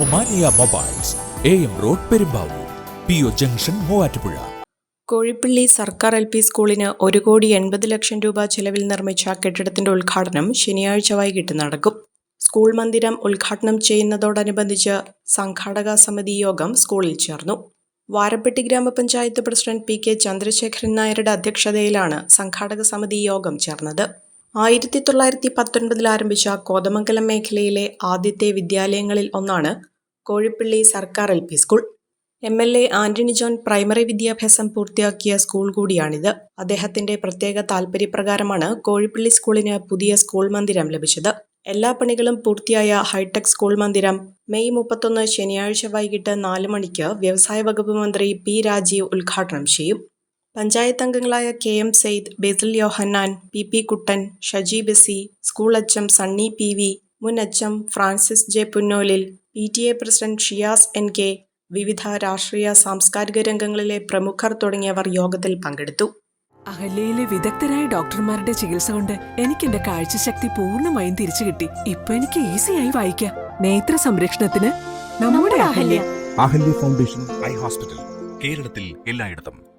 Omania mobiles A M road Perumbavoor P O junction Muvattupuzha. Kozhippilly സർക്കാർ L P സ്കൂളിന് ഒരു കോടി എൺപത് ലക്ഷം രൂപ ചെലവിൽ നിർമ്മിച്ച കെട്ടിടത്തിന്റെ ഉദ്ഘാടനം ശനിയാഴ്ച വൈകിട്ട് നടക്കും. സ്കൂൾ മന്ദിരം ഉദ്ഘാടനം ചെയ്യുന്നതോടനുബന്ധിച്ച് സംഘാടക സമിതി യോഗം സ്കൂളിൽ ചേർന്നു. വാരപ്പെട്ടി ഗ്രാമപഞ്ചായത്ത് പ്രസിഡന്റ് പി കെ ചന്ദ്രശേഖരൻ നായരുടെ അധ്യക്ഷതയിലാണ് സംഘാടക സമിതി യോഗം ചേർന്നത്. ആയിരത്തി തൊള്ളായിരത്തി പത്തൊൻപതിൽ ആരംഭിച്ച കോതമംഗലം മേഖലയിലെ ആദ്യത്തെ വിദ്യാലയങ്ങളിൽ ഒന്നാണ് കോഴിപ്പള്ളി സർക്കാർ L P school. M L A Antony John primary വിദ്യാഭ്യാസം പൂർത്തിയാക്കിയ സ്കൂൾ കൂടിയാണിത്. അദ്ദേഹത്തിന്റെ പ്രത്യേക താൽപര്യപ്രകാരമാണ് കോഴിപ്പള്ളി സ്കൂളിന് പുതിയ സ്കൂൾ മന്ദിരം ലഭിച്ചത്. എല്ലാ പണികളും പൂർത്തിയായ ഹൈടെക് സ്കൂൾ മന്ദിരം മെയ് മുപ്പത്തൊന്ന് ശനിയാഴ്ച വൈകിട്ട് നാല് മണിക്ക് വ്യവസായ വകുപ്പ് മന്ത്രി പി രാജീവ് ഉദ്ഘാടനം ചെയ്യും. പഞ്ചായത്ത് അംഗങ്ങളായ K M Sayed Besil Yohannan P P Kuttan Shaji Besi school Acham Sunny P V മുൻ Acham Francis J Punnolil P T A president Shiyas N K വിവിധ രാഷ്ട്രീയ സാംസ്കാരിക രംഗങ്ങളിലെ പ്രമുഖർ തുടങ്ങിയവർ യോഗത്തിൽ പങ്കെടുത്തു. അഹല്യയിലെ വിദഗ്ധരായ ഡോക്ടർമാരുടെ ചികിത്സ കൊണ്ട് എനിക്ക് എന്റെ കാഴ്ചശക്തി പൂർണമായും തിരിച്ചു കിട്ടി. ഇപ്പൊ എനിക്ക് ഈസിയായി വായിക്കാം. നേത്ര സംരക്ഷണത്തിന് നമ്മുടെ Ahalya. Ahalya foundation eye hospital കേരളത്തിൽ എല്ലായിടത്തും.